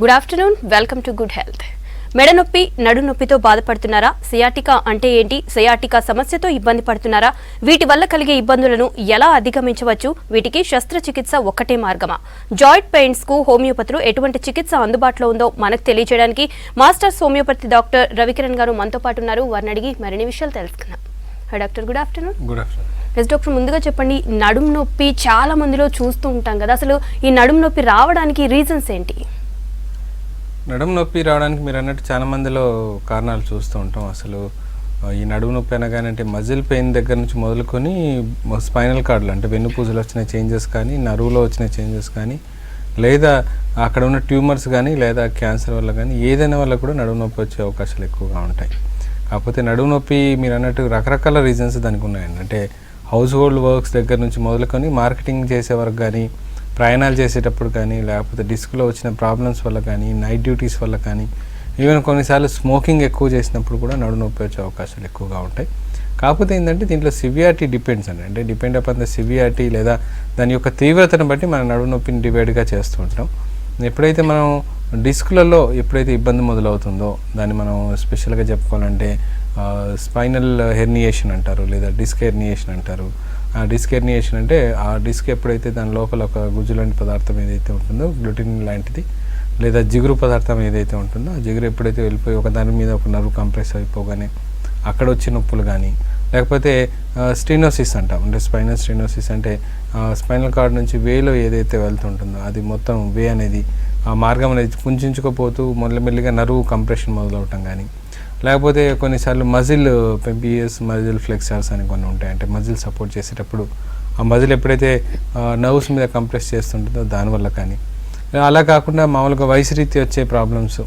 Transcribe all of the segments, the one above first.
Good afternoon welcome to good health మెడ నొప్పి నడు నొప్పితో బాధపడుతున్నారా? సియాటికా అంటే ఏంటి? సియాటికా సమస్యతో ఇబ్బంది పడుతున్నారా? వీటి వల్ల కలిగే ఇబ్బందులను ఎలా అధిగమించవచ్చు? వీటికి శస్త్రచికిత్స ఒక్కటే మార్గమా? జాయింట్ పెయిన్స్కు హోమియోపతులు ఎటువంటి చికిత్స అందుబాటులో ఉందో మనకు తెలియజేయడానికి మాస్టర్స్ హోమియోపతి డాక్టర్ రవికిరణ్ గారు మనతో పాటు ఉన్నారు. వారిని అడిగి మరిన్ని విషయాలు తెలుసుకుందాం. Hi doctor. Good afternoon good afternoon yes doctor ముందుగా చెప్పండి నడుము నొప్పి చాలా మందిలో చూస్తూ ఉంటాం కదా. అసలు ఈ నడుము నొప్పి రావడానికి రీజన్స్ ఏంటి? నడుము నొప్పి రావడానికి మీరు అన్నట్టు చాలా మందిలో కారణాలు చూస్తూ ఉంటాం. అసలు ఈ నడుము నొప్పి అనగానే అంటే మజిల్ పెయిన్ దగ్గర నుంచి మొదలుకొని స్పైనల్ కార్డులు అంటే వెన్నుపూసలు వచ్చిన చేంజెస్ కానీ నరువులో వచ్చిన చేంజెస్ కానీ లేదా అక్కడ ఉన్న ట్యూమర్స్ కానీ లేదా క్యాన్సర్ వల్ల కానీ ఏదైనా వల్ల కూడా నడుము నొప్పి వచ్చే అవకాశాలు ఎక్కువగా ఉంటాయి. కాకపోతే నడుము నొప్పి మీరు అన్నట్టు రకరకాల రీజన్స్ దానికి ఉన్నాయండి. అంటే హౌస్ హోల్డ్ వర్క్స్ దగ్గర నుంచి మొదలుకొని మార్కెటింగ్ చేసే వరకు కానీ ప్రయాణాలు చేసేటప్పుడు కానీ లేకపోతే డిస్క్లో వచ్చిన ప్రాబ్లమ్స్ వల్ల కానీ నైట్ డ్యూటీస్ వల్ల కానీ ఈవెన్ కొన్నిసార్లు స్మోకింగ్ ఎక్కువ చేసినప్పుడు కూడా నడు నొప్పి వచ్చే అవకాశాలు ఎక్కువగా ఉంటాయి. కాకపోతే ఏంటంటే దీంట్లో సివియారిటీ డిపెండ్స్ అండి. అంటే డిపెండ్ అపాన్ ద సివియారిటీ లేదా దాని యొక్క తీవ్రతను బట్టి మన నడు నొప్పిని డివైడ్గా చేస్తూ ఉంటాం. ఎప్పుడైతే మనం డిస్క్లలో ఎప్పుడైతే ఇబ్బంది మొదలవుతుందో దాన్ని మనం స్పెషల్గా చెప్పుకోవాలంటే స్పైనల్ హెర్నియేషన్ అంటారు లేదా డిస్క్ హెర్నియేషన్ అంటారు. డిస్క్ ఎర్నియేషన్ అంటే ఆ డిస్క్ ఎప్పుడైతే దాని లోపల ఒక గుజ్జు లాంటి పదార్థం ఏదైతే ఉంటుందో గ్లూటిన్ లాంటిది లేదా జిగురు పదార్థం ఏదైతే ఉంటుందో ఆ జిగురు ఎప్పుడైతే వెళ్ళిపోయి ఒక దాని మీద ఒక నరువు కంప్రెస్ అయిపోగానే అక్కడ వచ్చే నొప్పులు కానీ లేకపోతే స్టీనోసిస్ అంటాం. అంటే స్పైనల్ స్టీనోసిస్ అంటే స్పైనల్ కార్డ్ నుంచి వేలో ఏదైతే వెళ్తుంటుందో అది మొత్తం వే అనేది ఆ మార్గం అనేది కుంచుకుపోతూ మెల్లమెల్లిగా నరువు కంప్రెషన్ మొదలవటం కానీ లేకపోతే కొన్నిసార్లు మజిల్ పెంపిఎస్ మజిల్ ఫ్లెక్సర్స్ అని కొన్ని ఉంటాయి. అంటే మజిల్ సపోర్ట్ చేసేటప్పుడు ఆ మజిల్ ఎప్పుడైతే నర్వ్స్ మీద కంప్రెస్ చేస్తుంటుందో దానివల్ల కానీ. అలా కాకుండా మామూలుగా వయసు రీతి వచ్చే ప్రాబ్లమ్స్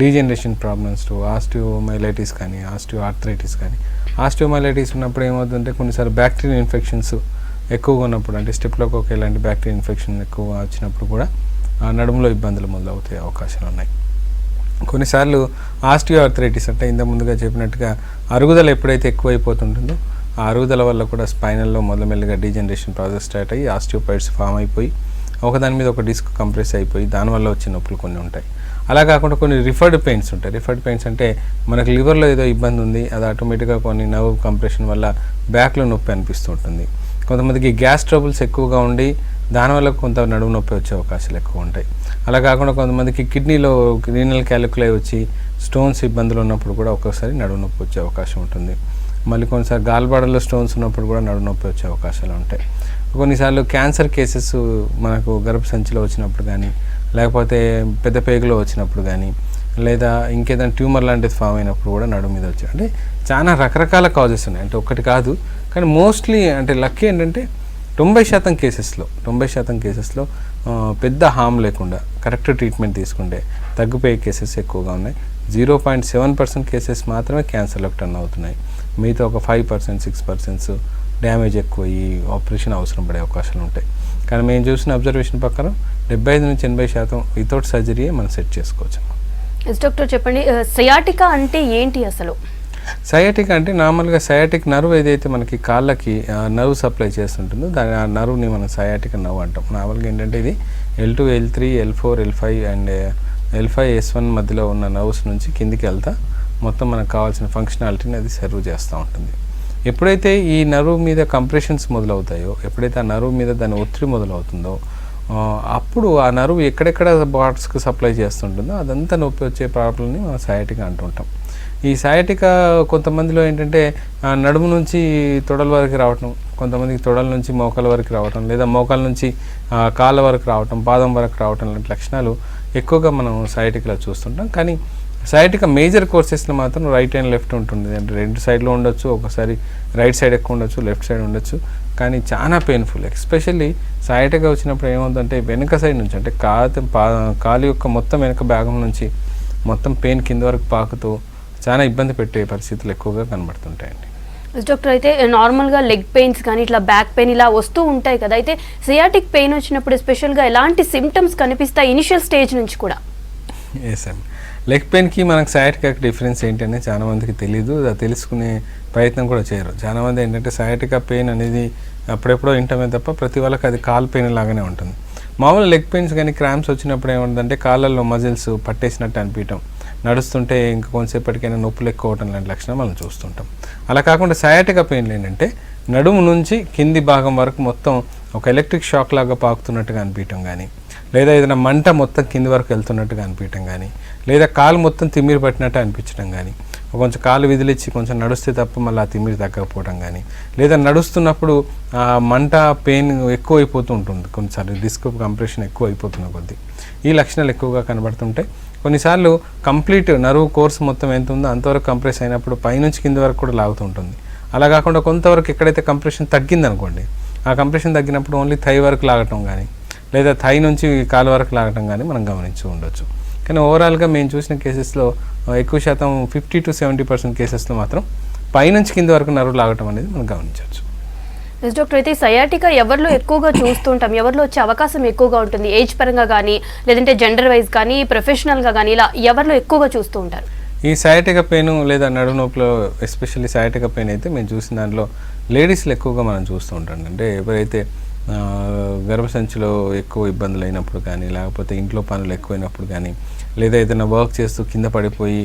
డీజనరేషన్ ప్రాబ్లమ్స్ ఆస్టియోమైలైటిస్ కానీ ఆస్టియో ఆర్థరైటిస్ కానీ. ఆస్టియోమైలైటిస్ ఉన్నప్పుడు ఏమవుతుందంటే కొన్నిసార్లు బ్యాక్టీరియల్ ఇన్ఫెక్షన్స్ ఎక్కువగా ఉన్నప్పుడు అంటే స్టెప్లోకి ఇలాంటి బ్యాక్టీరియల్ ఇన్ఫెక్షన్ ఎక్కువగా వచ్చినప్పుడు కూడా ఆ నడుములో ఇబ్బందులు మొదలవుతాయి అవకాశాలు ఉన్నాయి. కొన్నిసార్లు ఆస్టియోఆర్థరైటిస్ అంటే ఇంత ముందుగా చెప్పినట్టుగా అరుగుదల ఎప్పుడైతే ఎక్కువైపోతుంటుందో ఆ అరుగుదల వల్ల కూడా స్పైనల్లో మొదలమెల్లిగా డీజనరేషన్ ప్రాసెస్ స్టార్ట్ అయ్యి ఆస్టియోపైడ్స్ ఫామ్ అయిపోయి ఒకదాని మీద ఒక డిస్క్ కంప్రెస్ అయిపోయి దానివల్ల వచ్చే నొప్పులు కొన్ని ఉంటాయి. అలా కాకుండా కొన్ని రిఫర్డ్ పెయిన్స్ ఉంటాయి. రిఫర్డ్ పెయిన్స్ అంటే మనకు లివర్లో ఏదో ఇబ్బంది ఉంది అది ఆటోమేటిక్గా కొన్ని నర్వ్ కంప్రెషన్ వల్ల బ్యాక్లో నొప్పి అనిపిస్తూ ఉంటుంది. కొంతమందికి గ్యాస్ ట్రబుల్స్ ఎక్కువగా ఉండి దానివల్ల కొంత నడుము నొప్పి వచ్చే అవకాశాలు ఎక్కువ ఉంటాయి. అలా కాకుండా కొంతమందికి కిడ్నీలో రీనల్ క్యాలిక్యులై వచ్చి స్టోన్స్ ఇబ్బందులు ఉన్నప్పుడు కూడా ఒక్కోసారి నడుము నొప్పి వచ్చే అవకాశం ఉంటుంది. మళ్ళీ కొన్నిసార్లు గాల్బాడలో స్టోన్స్ ఉన్నప్పుడు కూడా నడుము నొప్పి వచ్చే అవకాశాలు ఉంటాయి. కొన్నిసార్లు క్యాన్సర్ కేసెస్ మనకు గర్భసంచిలో వచ్చినప్పుడు కానీ లేకపోతే పెద్ద పేగులో వచ్చినప్పుడు కానీ లేదా ఇంకేదైనా ట్యూమర్ లాంటిది ఫామ్ అయినప్పుడు కూడా నడుము మీద వచ్చి అంటే చాలా రకరకాల కాజెస్ ఉన్నాయి. అంటే ఒకటి కాదు కానీ మోస్ట్లీ అంటే లక్కీ ఏంటంటే తొంభై శాతం కేసెస్లో తొంభై శాతం కేసెస్లో పెద్ద హామ్ లేకుండా కరెక్ట్ ట్రీట్మెంట్ తీసుకుంటే తగ్గిపోయే కేసెస్ ఎక్కువగా ఉన్నాయి. Zero point seven percent cases మాత్రమే క్యాన్సర్లకు టర్న్ అవుతున్నాయి. మిగతా ఒక five percent six percents damage ఎక్కువ ఈ ఆపరేషన్ అవసరం పడే అవకాశాలు ఉంటాయి. కానీ మేము చూసిన అబ్జర్వేషన్ ప్రకారం డెబ్బై ఐదు నుంచి ఎనభై శాతం వితౌట్ సర్జరీయే మనం సెట్ చేసుకోవచ్చు. ఎస్ డాక్టర్ చెప్పండి సయాటికా అంటే ఏంటి అసలు? సయాటిక్ అంటే నార్మల్గా సయాటిక్ నర్వ్ ఏదైతే మనకి కాళ్ళకి నర్వ్ సప్లై చేస్తుంటుందో దాని ఆ నర్వ్ని మనం సయాటిక్ నర్వ్ అంటాం. నార్మల్గా ఏంటంటే ఇది L two L three L four L five and L five S one మధ్యలో ఉన్న నర్వ్స్ నుంచి కిందికి వెళ్తా మొత్తం మనకు కావాల్సిన ఫంక్షనాలిటీని అది సర్వ్ చేస్తూ ఉంటుంది. ఎప్పుడైతే ఈ నరువు మీద కంప్రెషన్స్ మొదలవుతాయో ఎప్పుడైతే ఆ నరువు మీద దాని ఒత్తిడి మొదలవుతుందో అప్పుడు ఆ నరువు ఎక్కడెక్కడ బాట్స్కి సప్లై చేస్తుంటుందో అదంతా నొప్పి వచ్చే ప్రాబ్లమ్ని మనం సయాటిక్ అంటుంటాం. ఈ సయాటిక కొంతమందిలో ఏంటంటే నడుము నుంచి తొడల వరకు రావటం కొంతమందికి తొడల నుంచి మోకాల వరకు రావటం లేదా మోకాల నుంచి కాళ్ళ వరకు రావటం పాదం వరకు రావటం లాంటి లక్షణాలు ఎక్కువగా మనం సయాటికలో చూస్తుంటాం. కానీ సయాటిక మేజర్ కోర్సెస్లో మాత్రం రైట్ అండ్ లెఫ్ట్ ఉంటుంది. అంటే రెండు సైడ్లో ఉండొచ్చు ఒకసారి రైట్ సైడ్ ఎక్కువ ఉండొచ్చు లెఫ్ట్ సైడ్ ఉండొచ్చు. కానీ చాలా పెయిన్ఫుల్ ఎస్పెషల్లీ సయాటిక వచ్చినప్పుడు ఏమవుతుందంటే వెనుక సైడ్ నుంచి అంటే కాత పా కాలు యొక్క మొత్తం వెనుక భాగం నుంచి మొత్తం పెయిన్ కింద వరకు పాకుతూ చాలా ఇబ్బంది పెట్టే పరిస్థితులు ఎక్కువగా కనబడుతుంటాయండి. డాక్టర్ అయితే నార్మల్గా లెగ్ పెయిన్స్ కానీ ఇట్లా బ్యాక్ పెయిన్ ఇలా వస్తూ ఉంటాయి కదా. అయితే సియాటిక్ పెయిన్ వచ్చినప్పుడు స్పెషల్గా ఎలాంటి సిమ్టమ్స్ కనిపిస్తాయి ఇనిషియల్ స్టేజ్ నుంచి కూడా? ఎస్ అండి లెగ్ పెయిన్కి మనకు సయాటికాకి డిఫరెన్స్ ఏంటనే చాలా మందికి తెలియదు అది తెలుసుకునే ప్రయత్నం కూడా చేయరు. చాలా మంది ఏంటంటే సయాటికా పెయిన్ అనేది అప్పుడెప్పుడో వింటమే తప్ప ప్రతి వాళ్ళకి అది కాల్ పెయిన్ లాగానే ఉంటుంది. మామూలు లెగ్ పెయిన్స్ కానీ క్రాంప్స్ వచ్చినప్పుడు ఏముంటుందంటే కాళ్ళల్లో మజిల్స్ పట్టేసినట్టు అనిపించడం నడుస్తుంటే ఇంకా కొంతసేపటికైనా నొప్పులు ఎక్కువ అవటం లాంటి లక్షణం మనం చూస్తుంటాం. అలా కాకుండా సయాటిక పెయిన్లు ఏంటంటే నడుము నుంచి కింది భాగం వరకు మొత్తం ఒక ఎలక్ట్రిక్ షాక్ లాగా పాకుతున్నట్టుగా అనిపించడం కానీ లేదా ఏదైనా మంట మొత్తం కింది వరకు వెళ్తున్నట్టుగా అనిపించడం కానీ లేదా కాలు మొత్తం తిమ్మిరి పట్టినట్టు అనిపించడం కానీ కొంచెం కాలు విదిలిచ్చి కొంచెం నడుస్తే తప్ప మళ్ళీ ఆ తిమ్మిరి తగ్గకపోవడం కానీ లేదా నడుస్తున్నప్పుడు ఆ మంట పెయిన్ ఎక్కువ అయిపోతూ ఉంటుంది. కొన్నిసార్లు డిస్క్ కంప్రెషన్ ఎక్కువ అయిపోతున్న కొద్దీ. ఈ లక్షణాలు ఎక్కువగా కనబడుతుంటాయి. కొన్నిసార్లు కంప్లీట్ నరువు కోర్స్ మొత్తం ఎంత ఉందో అంతవరకు కంప్రెస్ అయినప్పుడు పైనుంచి కింద వరకు కూడా లాగుతుంటుంది అలా కాకుండా కొంతవరకు ఎక్కడైతే కంప్రెషన్ తగ్గిందనుకోండి ఆ కంప్రెషన్ తగ్గినప్పుడు ఓన్లీ థై వరకు లాగటం కానీ లేదా థై నుంచి కాలు వరకు లాగటం కానీ మనం గమనించి ఉండొచ్చు. కానీ ఓవరాల్గా మేము చూసిన కేసెస్లో ఎక్కువ శాతం ఫిఫ్టీ టు సెవెంటీ పర్సెంట్ కేసెస్లో మాత్రం పైనుంచి కింద వరకు నరువు లాగటం అనేది మనం గమనించవచ్చు ఎస్ డాక్టర్ అయితే సయాటికా ఎవరిలో ఎక్కువగా చూస్తుంటాం? ఎవరిలో వచ్చే అవకాశం ఎక్కువగా ఉంటుంది? ఏజ్ పరంగా కానీ లేదంటే జెండర్ వైజ్ కానీ ప్రొఫెషనల్గా కానీ ఇలా ఎవరిలో ఎక్కువగా చూస్తూ ఉంటారు? ఈ సయాటిక పెయిన్ లేదా నడుము నొప్పిలో ఎస్పెషల్లీ సయాటిక పెయిన్ అయితే మేము చూసిన దాంట్లో లేడీస్లో ఎక్కువగా మనం చూస్తూ ఉంటాం. అంటే ఎవరైతే గర్భసంచిలో ఎక్కువ ఇబ్బందులు అయినప్పుడు కానీ లేకపోతే ఇంట్లో పనులు ఎక్కువైనప్పుడు కానీ లేదా ఏదైనా వర్క్ చేస్తూ కింద పడిపోయి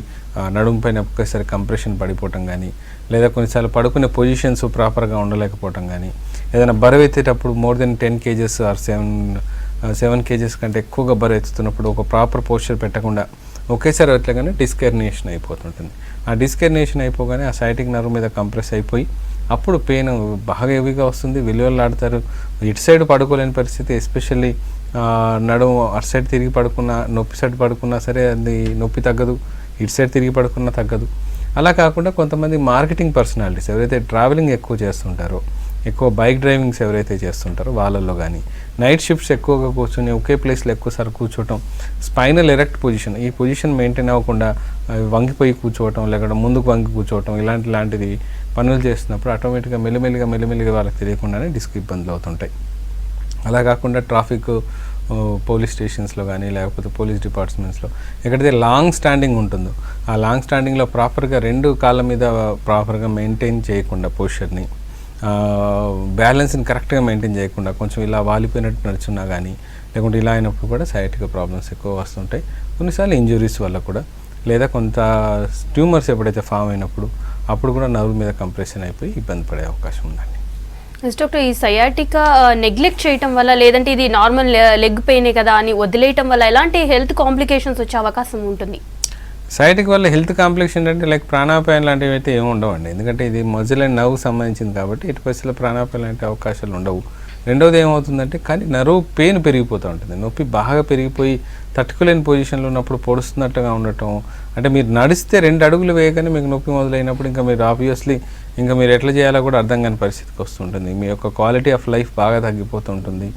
నడుము పైన ఒక్కసారి కంప్రెషన్ పడిపోవటం కానీ లేదా కొన్నిసార్లు పడుకునే పొజిషన్స్ ప్రాపర్గా ఉండలేకపోవటం కానీ ఏదైనా బరువు ఎత్తేటప్పుడు more than ten kgs or seven seven kgs కంటే ఎక్కువగా బరువు ఎత్తుతున్నప్పుడు ఒక ప్రాపర్ పోస్చర్ పెట్టకుండా ఒకేసారి కానీ డిస్కెర్నేషన్ అయిపోతుంటుంది. ఆ డిస్కెర్నేషన్ అయిపోగానే ఆ సైటిక్ నర్వ్ మీద కంప్రెస్ అయిపోయి అప్పుడు పెయిన్ బాగా హెవీగా వస్తుంది విలువలాడతారు ఇటు సైడ్ పడుకోలేని పరిస్థితి ఎస్పెషల్లీ నడుము అటు సైడ్ తిరిగి పడుకున్నా నొప్పి సైడ్ పడుకున్నా సరే అది నొప్పి తగ్గదు. ఇటు సైడ్ తిరిగి పడుకున్నా తగ్గదు. అలా కాకుండా కొంతమంది మార్కెటింగ్ పర్సనాలిటీస్ ఎవరైతే ట్రావెలింగ్ ఎక్కువ చేస్తుంటారో ఎక్కువ బైక్ డ్రైవింగ్స్ ఎవరైతే చేస్తుంటారో వాళ్ళల్లో కానీ నైట్ షిఫ్ట్స్ ఎక్కువగా కూర్చొని ఒకే ప్లేస్లో ఎక్కువసారి కూర్చోవటం స్పైనల్ ఎరెక్ట్ పొజిషన్ ఈ పొజిషన్ మెయింటైన్ అవ్వకుండా వంగిపోయి కూర్చోవటం లేకుండా ముందుకు వంగి కూర్చోవటం ఇలాంటి లాంటిది పనులు చేస్తున్నప్పుడు ఆటోమేటిక్గా మెల్లిమెల్లిగా మెల్లిమెల్లిగా వాళ్ళకి తెలియకుండానే డిస్క్ ఇబ్బందులు అవుతుంటాయి. అలా కాకుండా ట్రాఫిక్ పోలీస్ స్టేషన్స్లో కానీ లేకపోతే పోలీస్ డిపార్ట్మెంట్స్లో ఎక్కడైతే లాంగ్ స్టాండింగ్ ఉంటుందో ఆ లాంగ్ స్టాండింగ్లో ప్రాపర్గా రెండు కాళ్ళ మీద ప్రాపర్గా మెయింటైన్ చేయకుండా పోస్చర్ని బ్యాలెన్స్ని కరెక్ట్గా మెయింటైన్ చేయకుండా కొంచెం ఇలా వాలిపోయినట్టు నడుచున్నా కానీ లేకుంటే ఇలా అయినప్పుడు కూడా సైటిక్ ప్రాబ్లమ్స్ ఎక్కువ వస్తుంటాయి. కొన్నిసార్లు ఇంజురీస్ వల్ల కూడా లేదా కొంత ట్యూమర్స్ ఎప్పుడైతే ఫామ్ అయినప్పుడు అప్పుడు కూడా నర్వ్ మీద కంప్రెషన్ అయిపోయి ఇబ్బంది పడే అవకాశం ఉందండి. డాక్టర్ ఈ సయాటికా నెగ్లెక్ట్ uh, చేయటం వల్ల లేదంటే ఇది నార్మల్ లెగ్ పెయినే కదా అని వదిలేయటం వల్ల ఎలాంటి హెల్త్ కాంప్లికేషన్స్ వచ్చే అవకాశం ఉంటుంది? సయాటిక్ వల్ల హెల్త్ కాంప్లికేషన్ అంటే లైక్ ప్రాణాపాయం లాంటివి అయితే ఏమి ఉండవండి. ఎందుకంటే ఇది మజిల్ అండ్ నవ్వు సంబంధించింది కాబట్టి ఎటు పరిస్థితుల్లో ప్రాణాపాయం లాంటి అవకాశాలు ఉండవు. రెండవది ఏమవుతుందంటే కానీ నర్వ్ పెయిన్ పెరిగిపోతూ ఉంటుంది. నొప్పి బాగా పెరిగిపోయి తట్టుకోలేని పొజిషన్లో ఉన్నప్పుడు పొడుస్తున్నట్టుగా ఉండటం అంటే మీరు నడిస్తే రెండు అడుగులు వేయగానే మీకు నొప్పి మొదలైనప్పుడు ఇంకా మీరు ఆబ్వియస్లీ ఇంకా మీరు ఎట్లా చేయాలో కూడా అర్థం కాని పరిస్థితికి వస్తుంటుంది. మీ యొక్క క్వాలిటీ ఆఫ్ లైఫ్ బాగా తగ్గిపోతుంటుంది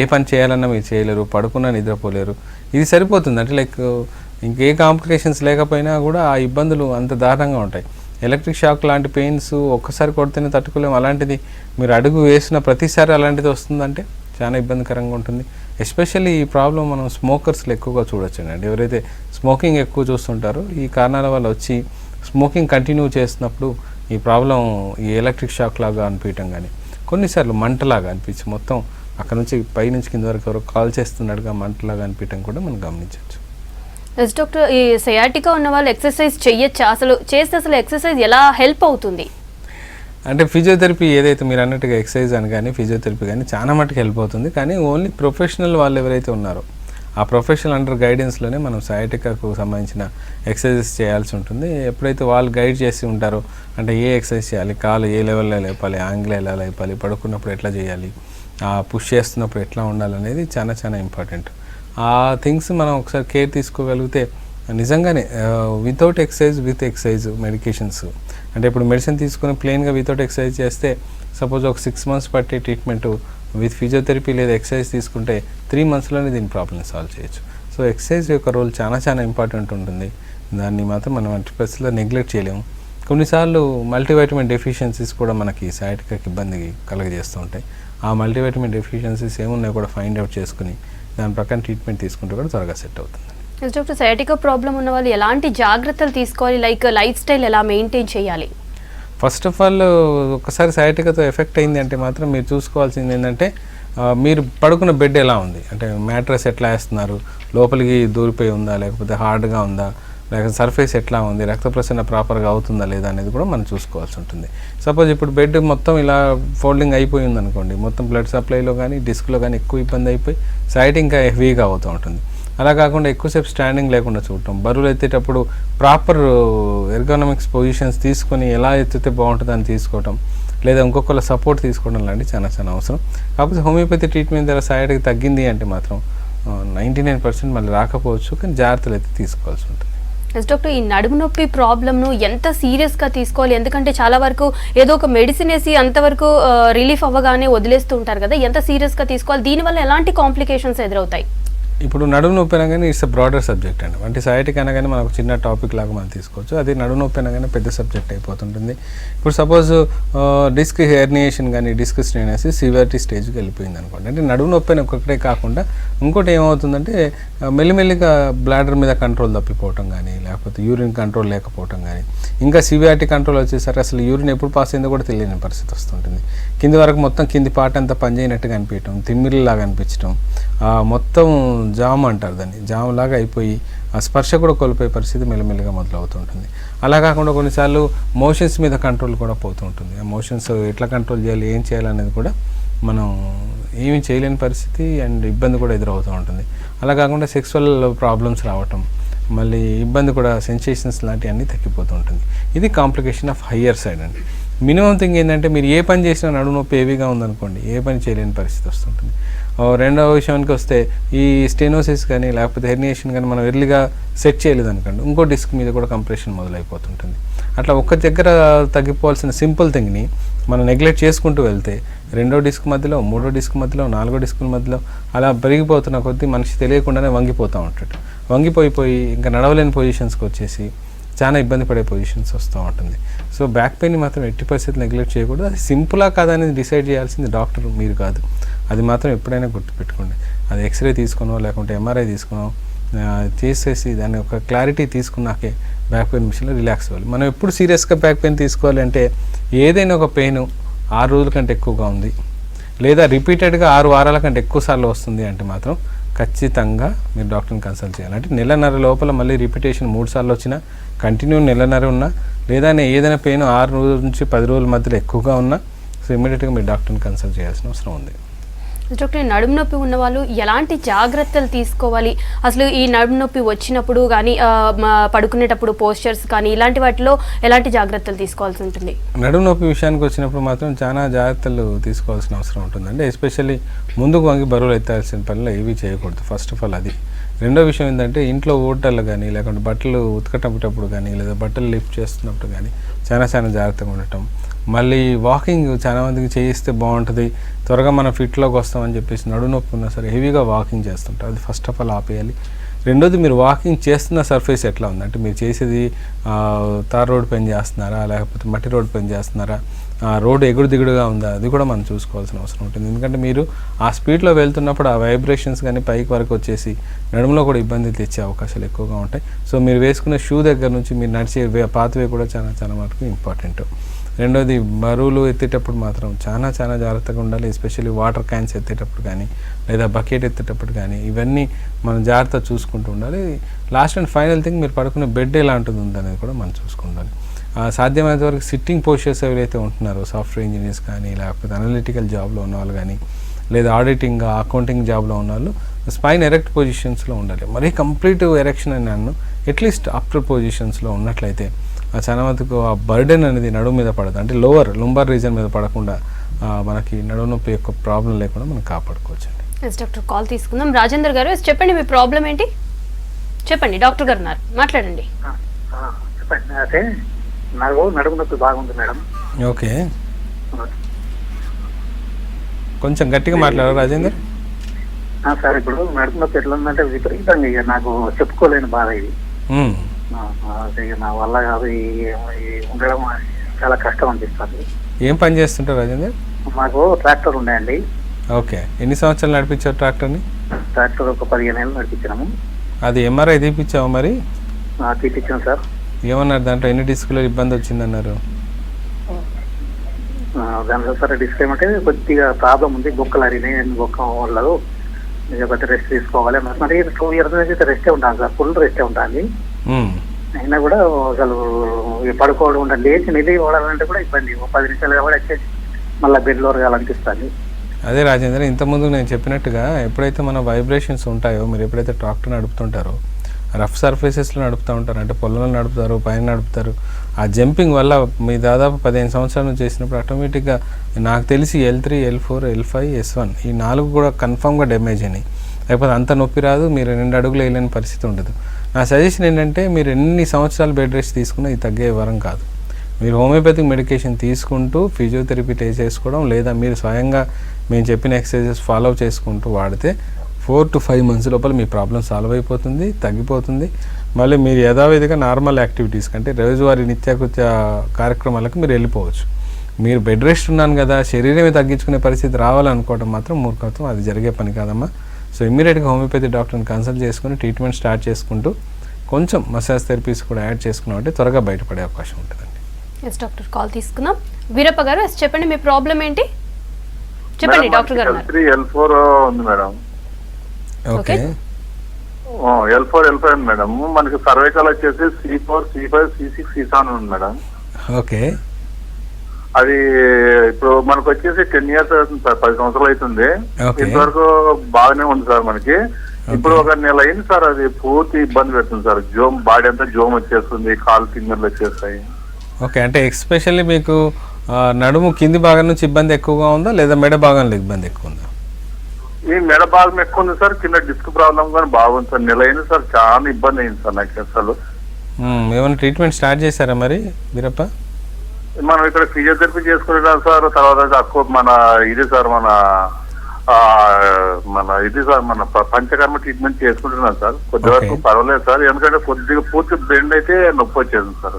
ఏ పని చేయాలన్నా మీరు చేయలేరు పడుకున్నా నిద్రపోలేరు. ఇది సరిపోతుంది. అంటే లైక్ ఇంకే కాంప్లికేషన్స్ లేకపోయినా కూడా ఆ ఇబ్బందులు అంత దారుణంగా ఉంటాయి. ఎలక్ట్రిక్ షాక్ లాంటి పెయిన్స్ ఒక్కసారి కొడితేనే తట్టుకోలేము. అలాంటిది మీరు అడుగు వేసిన ప్రతిసారి అలాంటిది వస్తుందంటే చాలా ఇబ్బందికరంగా ఉంటుంది. ఎస్పెషల్లీ ఈ ప్రాబ్లం మనం స్మోకర్స్లో ఎక్కువగా చూడొచ్చండి. ఎవరైతే స్మోకింగ్ ఎక్కువ చూస్తుంటారో ఈ కారణాల వల్ల వచ్చి స్మోకింగ్ కంటిన్యూ చేస్తున్నప్పుడు ఈ ప్రాబ్లం ఈ ఎలక్ట్రిక్ షాక్ లాగా అనిపించడం కానీ కొన్నిసార్లు మంటలాగా అనిపించి మొత్తం అక్కడ నుంచి పై నుంచి కింద వరకు ఎవరో కాల్ చేస్తున్నట్టుగా మంటలాగా అనిపించడం కూడా మనం గమనించవచ్చు. ఎస్ డాక్టర్ ఈ సయాటికా ఉన్న వాళ్ళు ఎక్సర్సైజ్ చేయొచ్చా అసలు చేస్తే అసలు ఎక్సర్సైజ్ ఎలా హెల్ప్ అవుతుంది? అంటే ఫిజియోథెరపీ ఏదైతే మీరు అన్నట్టుగా ఎక్సర్సైజ్ అని కానీ ఫిజియోథెరపీ కానీ చాలా మటుకు హెల్ప్ అవుతుంది. కానీ ఓన్లీ ప్రొఫెషనల్ వాళ్ళు ఎవరైతే ఉన్నారో ఆ ప్రొఫెషనల్ అండర్ గైడెన్స్లోనే మనం సయాటికాకు సంబంధించిన ఎక్సర్సైజెస్ చేయాల్సి ఉంటుంది. ఎప్పుడైతే వాళ్ళు గైడ్ చేసి ఉంటారో అంటే ఏ ఎక్సర్సైజ్ చేయాలి కాలు ఏ లెవెల్లో లేపాలి యాంగిల్ ఎలా లేపాలి పడుకున్నప్పుడు ఎట్లా చేయాలి ఆ పుష్ చేస్తున్నప్పుడు ఎట్లా ఉండాలనేది చాలా చాలా ఇంపార్టెంట్ ఆ థింగ్స్ మనం ఒకసారి కేర్ తీసుకోగలిగితే నిజంగానే without exercise with exercise medications అంటే ఇప్పుడు మెడిసిన్ తీసుకుని ప్లెయిన్గా వితౌట్ ఎక్సర్సైజ్ చేస్తే సపోజ్ ఒక సిక్స్ మంత్స్ పట్టే ట్రీట్మెంట్ విత్ ఫిజియోథెరపీ లేదా ఎక్సర్సైజ్ తీసుకుంటే త్రీ మంత్స్లోనే దీని ప్రాబ్లమ్ సాల్వ్ చేయొచ్చు. సో ఎక్సర్సైజ్ యొక్క రోల్ చాలా చాలా ఇంపార్టెంట్ ఉంటుంది. దాన్ని మాత్రం మనం అట్టి నెగ్లెక్ట్ చేయలేము. కొన్నిసార్లు మల్టీవైటమిన్ డెఫిషియన్సీస్ కూడా మనకి సయాటికాకి ఇబ్బంది కలుగజేస్తూ ఉంటాయి. ఆ మల్టీవైటమిన్ డెఫిషియన్సీస్ ఏమున్నాయో కూడా ఫైండ్ అవుట్ చేసుకుని దాని ప్రకారం ట్రీట్మెంట్ తీసుకుంటే కూడా త్వరగా సెట్ అవుతుంది. డాక్టర్ సయాటికా ప్రాబ్లం ఉన్న వాళ్ళు ఎలాంటి జాగ్రత్తలు తీసుకోవాలి? లైక్ లైఫ్ స్టైల్ ఎలా మెయింటైన్ చేయాలి? ఫస్ట్ ఆఫ్ ఆల్ ఒకసారి సయాటికాతో ఎఫెక్ట్ అయింది అంటే మాత్రం మీరు చూసుకోవాల్సింది ఏంటంటే మీరు పడుకున్న బెడ్ ఎలా ఉంది? అంటే మ్యాట్రస్ ఎట్లా వేస్తున్నారు? లోపలికి దూరిపోయి ఉందా? లేకపోతే హార్డ్గా ఉందా? లేకపోతే సర్ఫేస్ ఎట్లా ఉంది రక్త ప్రసరణ ప్రాపర్గా అవుతుందా లేదా అనేది కూడా మనం చూసుకోవాల్సి ఉంటుంది. సపోజ్ ఇప్పుడు బెడ్ మొత్తం ఇలా ఫోల్డింగ్ అయిపోయి ఉందనుకోండి మొత్తం బ్లడ్ సప్లైలో కానీ డిస్క్లో కానీ ఎక్కువ ఇబ్బంది అయిపోయి సైడ్ ఇంకా హెవీగా అవుతూ ఉంటుంది. అలా కాకుండా ఎక్కువసేపు స్టాండింగ్ లేకుండా చూడటం బరువులు ఎత్తేటప్పుడు ప్రాపర్ ఎర్గానమిక్స్ పొజిషన్స్ తీసుకొని ఎలా ఎత్తితే బాగుంటుందని తీసుకోవటం లేదా ఇంకొకళ్ళ సపోర్ట్ తీసుకోవడం లాంటివి చాలా చాలా అవసరం. కాకపోతే హోమియోపతి ట్రీట్మెంట్ ద్వారా సైడ్కి తగ్గింది అంటే మాత్రం నైంటీ నైన్ పర్సెంట్ మళ్ళీ రాకపోవచ్చు కానీ జాగ్రత్తలు అయితే తీసుకోవాల్సి ఉంటుంది. ఎస్ డాక్టర్ ఈ నడుము నొప్పి ప్రాబ్లమ్ను ఎంత సీరియస్గా తీసుకోవాలి? ఎందుకంటే చాలా వరకు ఏదో ఒక మెడిసిన్ వేసి అంతవరకు రిలీఫ్ అవ్వగానే వదిలేస్తూ ఉంటారు కదా ఎంత సీరియస్గా తీసుకోవాలి? దీనివల్ల ఎలాంటి కాంప్లికేషన్స్ ఎదురవుతాయి? ఇప్పుడు నడుము నొప్పి అనగానే ఇట్స్ బ్రాడర్ సబ్జెక్ట్ అండి. అంటే సైటిక్ అనగానే మనకు చిన్న టాపిక్ లాగా మనం తీసుకోవచ్చు. అది నడుము నొప్పి అనగానే పెద్ద సబ్జెక్ట్ అయిపోతుంటుంది. ఇప్పుడు సపోజ్ డిస్క్ హెర్నియేషన్ కానీ డిస్క్ స్ట్రెయిన్ అనేసి సివియారిటీ స్టేజ్కి వెళ్ళిపోయింది అనుకోండి. అంటే నడుము నొప్పి అని ఒకటే కాకుండా ఇంకోటి ఏమవుతుందంటే మెల్లిమెల్లిగా బ్లాడర్ మీద కంట్రోల్ తప్పిపోవటం కానీ లేకపోతే యూరిన్ కంట్రోల్ లేకపోవటం కానీ ఇంకా సివియారిటీ కంట్రోల్ వచ్చేసరికి అసలు యూరిన్ ఎప్పుడు పాస్ అయిందో కూడా తెలియని పరిస్థితి వస్తుంటుంది. కింది వరకు మొత్తం కింది పాట అంతా పనిచేయనట్టుగా అనిపించడం తిమ్మిరిలాగా అనిపించడం మొత్తం జామ్ అంటారు దాన్ని. జామ్ లాగా అయిపోయి ఆ స్పర్శ కూడా కోల్పోయే పరిస్థితి మెల్లమెల్లగా మొదలవుతుంటుంది. అలా కాకుండా కొన్నిసార్లు మోషన్స్ మీద కంట్రోల్ కూడా పోతూ ఉంటుంది. ఆ మోషన్స్ ఎట్లా కంట్రోల్ చేయాలి ఏం చేయాలి అనేది కూడా మనం ఏమి చేయలేని పరిస్థితి అండ్ ఇబ్బంది కూడా ఎదురవుతూ ఉంటుంది. అలా కాకుండా సెక్సువల్ ప్రాబ్లమ్స్ రావటం మళ్ళీ ఇబ్బంది కూడా సెన్సేషన్స్ లాంటివన్నీ తగ్గిపోతూ ఉంటుంది. ఇది కాంప్లికేషన్ ఆఫ్ హయ్యర్ సైడ్ అండి. మినిమం థింగ్ ఏంటంటే మీరు ఏ పని చేసినా నడుము నొప్పి ఏవిగా ఉందనుకోండి ఏ పని చేయలేని పరిస్థితి వస్తుంటుంది. రెండవ విషయానికి వస్తే ఈ స్టెనోసిస్ కానీ లేకపోతే హెర్నియేషన్ కానీ మనం ఎర్లీగా సెట్ చేయలేదు అనుకోండి ఇంకో డిస్క్ మీద కూడా కంప్రెషన్ మొదలైపోతుంటుంది. అట్లా ఒక్క దగ్గర తగ్గిపోవాల్సిన సింపుల్ థింగ్ని మనం నెగ్లెక్ట్ చేసుకుంటూ వెళ్తే రెండో డిస్క్ మధ్యలో మూడో డిస్క్ మధ్యలో నాలుగో డిస్కుల మధ్యలో అలా పెరిగిపోతున్న కొద్దీ మనిషి తెలియకుండానే వంగిపోతూ ఉంటాడు. వంగిపోయిపోయి ఇంకా నడవలేని పొజిషన్స్కి వచ్చేసి చాలా ఇబ్బంది పడే పొజిషన్స్ వస్తూ ఉంటుంది. సో బ్యాక్ పెయిన్ మాత్రం ఎట్టి పరిస్థితి నెగ్లెక్ట్ చేయకూడదు. అది సింపులా కాదనేది డిసైడ్ చేయాల్సింది డాక్టర్ మీరు కాదు. అది మాత్రం ఎప్పుడైనా గుర్తుపెట్టుకోండి. అది ఎక్స్రే తీసుకునో లేకుంటే ఎంఆర్ఐ తీసుకునో చేసేసి దాని ఒక క్లారిటీ తీసుకున్నాకే బ్యాక్ పెయిన్ విషయంలో రిలాక్స్ అవ్వాలి. మనం ఎప్పుడు సీరియస్గా బ్యాక్ పెయిన్ తీసుకోవాలంటే ఏదైనా ఒక పెయిన్ ఆరు రోజుల కంటే ఎక్కువగా ఉంది. లేదా రిపీటెడ్గా ఆరు వారాల కంటే ఎక్కువ సార్లు వస్తుంది అంటే మాత్రం ఖచ్చితంగా మీరు డాక్టర్ని కన్సల్ట్ చేయాలి. అంటే నెలన్నర లోపల మళ్ళీ రిపిటేషన్ మూడు సార్లు వచ్చినా కంటిన్యూ నెలన్నర ఉన్నా లేదా ఏదైనా పెయిన్ ఆరు రోజుల నుంచి పది రోజుల మధ్యలో ఎక్కువగా ఉన్నా సో ఇమీడియట్గా మీరు డాక్టర్ని కన్సల్ట్ చేయాల్సిన అవసరం ఉంది. డాక్టర్ నడుము నొప్పి ఉన్న వాళ్ళు ఎలాంటి జాగ్రత్తలు తీసుకోవాలి? అసలు ఈ నడుము నొప్పి వచ్చినప్పుడు కానీ పడుకునేటప్పుడు పోస్చర్స్ కానీ ఇలాంటి వాటిలో ఎలాంటి జాగ్రత్తలు తీసుకోవాల్సి ఉంటుంది? నడుము నొప్పి విషయానికి వచ్చినప్పుడు మాత్రం చాలా జాగ్రత్తలు తీసుకోవాల్సిన అవసరం ఉంటుంది అంటే ఎస్పెషల్లీ ముందుకు వంగి బరువులు ఎత్తాల్సిన పనులు ఏవి చేయకూడదు. ఫస్ట్ ఆఫ్ ఆల్ అది. రెండో విషయం ఏంటంటే ఇంట్లో ఓటర్లు కానీ లేకుంటే బట్టలు ఉతకటప్పుడు కానీ లేదా బట్టలు లిఫ్ట్ చేస్తున్నప్పుడు కానీ చాలా చాలా జాగ్రత్తగా ఉండటం. మళ్ళీ వాకింగ్ చాలా మందికి చేయిస్తే బాగుంటుంది. త్వరగా మనం ఫిట్లోకి వస్తామని చెప్పేసి నడు నొప్పి ఉన్నా సరే హెవీగా వాకింగ్ చేస్తుంటారు. అది ఫస్ట్ ఆఫ్ ఆల్ ఆపేయాలి. రెండోది మీరు వాకింగ్ చేస్తున్న సర్ఫేస్ ఎట్లా ఉంది అంటే మీరు చేసేది తార్ రోడ్ పని చేస్తున్నారా లేకపోతే మట్టి రోడ్ పని చేస్తున్నారా? రోడ్డు ఎగుడు దిగుడుగా ఉందా? అది కూడా మనం చూసుకోవాల్సిన అవసరం ఉంటుంది. ఎందుకంటే మీరు ఆ స్పీడ్లో వెళ్తున్నప్పుడు ఆ వైబ్రేషన్స్ కానీ పైకి వరకు వచ్చేసి నడుములో కూడా ఇబ్బంది తెచ్చే అవకాశాలు ఎక్కువగా ఉంటాయి. సో మీరు వేసుకున్న షూ దగ్గర నుంచి మీరు నడిచే పాత్వే కూడా చాలా చాలా మటుకు ఇంపార్టెంట్. రెండోది బరువులు ఎత్తేటప్పుడు మాత్రం చాలా చాలా జాగ్రత్తగా ఉండాలి. ఎస్పెషల్లీ వాటర్ క్యాన్స్ ఎత్తేటప్పుడు కానీ లేదా బకెట్ ఎత్తేటప్పుడు కానీ ఇవన్నీ మనం జాగ్రత్త చూసుకుంటూ ఉండాలి. లాస్ట్ అండ్ ఫైనల్ థింగ్ మీరు పడుకునే బెడ్ ఎలాంటిది ఉందనేది కూడా మనం చూసుకుండాలి. సాధ్యమైనంత వరకు సిట్టింగ్ పోస్చర్స్ ఎవరైతే ఉంటున్నారో సాఫ్ట్వేర్ ఇంజనీర్స్ కానీ లేకపోతే అనలిటికల్ జాబ్లో ఉన్న వాళ్ళు కానీ లేదా ఆడిటింగ్ అకౌంటింగ్ జాబ్లో ఉన్న వాళ్ళు స్పైన్ ఎరెక్ట్ పొజిషన్స్లో ఉండాలి. మరీ కంప్లీట్ ఎరెక్షన్ అని నన్ను అట్లీస్ట్ అప్టర్ పొజిషన్స్లో ఉన్నట్లయితే ఆ చాలా మటుకు ఆ బర్డెన్ అనేది నడుము మీద పడదు. అంటే లోవర్ లుంబార్ రీజన్ మీద పడకుండా మనకి నడుము నొప్పి యొక్క ప్రాబ్లం లేకుండా మనం కాపాడుకోవచ్చు అండి ఎస్ డాక్టర్ కాల్ తీసుకుందాం. రాజేందర్ గారు చెప్పండి మీ ప్రాబ్లం ఏంటి? చెప్పండి డాక్టర్ గారు ఉన్నారు. మాట్లాడండి. ఆ, ఆ, చెప్పండి. నాకు నడుము నొప్పి బాగుంది మేడం. ఓకే. కొంచెం గట్టిగా మాట్లాడారు రాజేందర్? సార్ ఇప్పుడు నడుము నొప్పి ఎట్లా ఉందంటే విపరీతంగా ఇక నాకు చెప్పుకోలేని బాధ ఇది. నా వల్ల కాదు ఉండడం చాలా కష్టం అనిపిస్తుంది. ఏం పని చేస్తుంటారు రాజేందర్? మాకు ట్రాక్టర్ ఉన్నాయండి ఓకే. ఎన్ని సంవత్సరాలు నడిపించారు ట్రాక్టర్ని? ట్రాక్టర్ ఒక పదిహేను ఏళ్ళు నడిపించినాము. అది ఎంఆర్ఐ తీపిచ్చావు మరి? ఆ, తీపిచ్చాం సార్. ఏమన్నారు? దాంట్లో ఎన్ని డిస్కులో ఇబ్బంది వచ్చిందన్నారు? దాని సరే డిస్క్ ఏమంటే కొద్దిగా ప్రాబ్లం ఉంది బొక్కలు అరినాయి బొక్క వాళ్ళు ఇక కొద్దిగా రెస్ట్ తీసుకోవాలి. మరి టూ ఇయర్స్ నుంచి అయితే రెస్టే ఉంటాను సార్ ఫుల్ రెస్టే మ్మ్. అయినా కూడా అసలు పడుకోవడం ఉండాలి లేచి నిధి ఓడాలంటే కూడా ఇబ్బంది. పది నిమిషాలు కూడా వచ్చేసి మళ్ళీ బెడ్లో ఒరగాలనిపిస్తుంది అదే రాజేంద్ర ఇంతకుముందు నేను చెప్పినట్టుగా ఎప్పుడైతే మన వైబ్రేషన్స్ ఉంటాయో మీరు ఎప్పుడైతే ట్రాక్టర్ నడుపుతుంటారో రఫ్ సర్ఫేసెస్లో నడుపుతూ ఉంటారు. అంటే పొలంలో నడుపుతారు పైన నడుపుతారు. ఆ జంపింగ్ వల్ల మీ దాదాపు పదిహేను సంవత్సరాల నుంచి చేసినప్పుడు ఆటోమేటిక్గా నాకు తెలిసి L three L four L five S one ఈ నాలుగు కూడా కన్ఫామ్గా డ్యామేజ్ అయినాయి. లేకపోతే అంత నొప్పి రాదు మీరు రెండు అడుగులు వేయలేని పరిస్థితి ఉండదు. నా సజెషన్ ఏంటంటే మీరు ఎన్ని సంవత్సరాలు బెడ్ రెస్ట్ తీసుకున్నా ఇది తగ్గే వరం కాదు. మీరు హోమియోపతిక్ మెడికేషన్ తీసుకుంటూ ఫిజియోథెరపీ టేస్ట్ చేసుకోవడం లేదా మీరు స్వయంగా మేము చెప్పిన ఎక్సర్సైజెస్ ఫాలో చేసుకుంటూ వాడితే ఫోర్ టు ఫైవ్ మంత్స్ లోపల మీ ప్రాబ్లం సాల్వ్ అయిపోతుంది తగ్గిపోతుంది. మళ్ళీ మీరు యథావిధిగా నార్మల్ యాక్టివిటీస్ కంటే రోజువారీ నిత్యకృత్య కార్యక్రమాలకు మీరు వెళ్ళిపోవచ్చు. మీరు బెడ్ రెస్ట్ ఉన్నాను కదా శరీరమే తగ్గించుకునే పరిస్థితి రావాలనుకోవడం మాత్రం మూర్ఖత్వం అది జరిగే పని కాదమ్మా. సో ఇమ్మీడియట్గా హోమియోపతి డాక్టర్ని కన్సల్ట్ చేసుకుని ట్రీట్మెంట్ స్టార్ట్ చేసుకుంటూ కొంచెం మసాజ్ థెరపీస్ కూడా యాడ్ చేసుకున్నామంటే త్వరగా బయటపడే అవకాశం ఉంటుందండి. Yes doctor. కాల్ తీసుకుందాం. వీరప్ప గారు ఎస్ చెప్పండి మీ ప్రాబ్లం ఏంటి? చెప్పండి డాక్టర్ గారు ఉంది madam okay. L four L five madam. మనకి సర్వైకల్ వచ్చేసి C four C five C six C seven ఉంది మేడం. ఓకే. అది ఇప్పుడు మనకు వచ్చేసి టెన్ ఇయర్స్ అవుతుంది సార్ పది సంవత్సరాలు అవుతుంది. ఇంతవరకు బాగానే ఉంది సార్ మనకి. ఇప్పుడు ఒక నెల అయింది సార్ అది పూర్తి ఇబ్బంది పెడుతుంది సార్. జోమ్ బాడీ అంతా జోమ్ వచ్చేస్తుంది కాలు ఫింగర్లు వచ్చేస్తాయి. ఓకే అంటే ఎక్స్పెషల్లీ మీకు నడుము కింది భాగం నుంచి ఇబ్బంది ఎక్కువగా ఉందా లేదా మెడ భాగంలో ఇబ్బంది ఎక్కువ ఉందా? ఈ మెడ భాగం ఎక్కువ ఉంది సార్ కింద డిస్క్ ప్రాబ్లం కానీ బాగుంది సార్ నెల అయింది సార్ చాలా ఇబ్బంది అయింది సార్ నాకు అసలు. ఏమైనా ట్రీట్మెంట్ స్టార్ట్ చేశారా మరి వీరప్ప మనం ఇక్కడ ఫిజియోథెరపీ చేసుకుంటున్నాం సార్ తర్వాత అక్కువ మన ఇది సార్ మన మన ఇది సార్ మన పంచకర్మ ట్రీట్మెంట్ చేసుకుంటున్నాం సార్ కొద్ది. వరకు పర్వాలేదు సార్ ఎందుకంటే కొద్దిగా పూర్తి బెండ్ అయితే నొప్పి వచ్చేది సార్.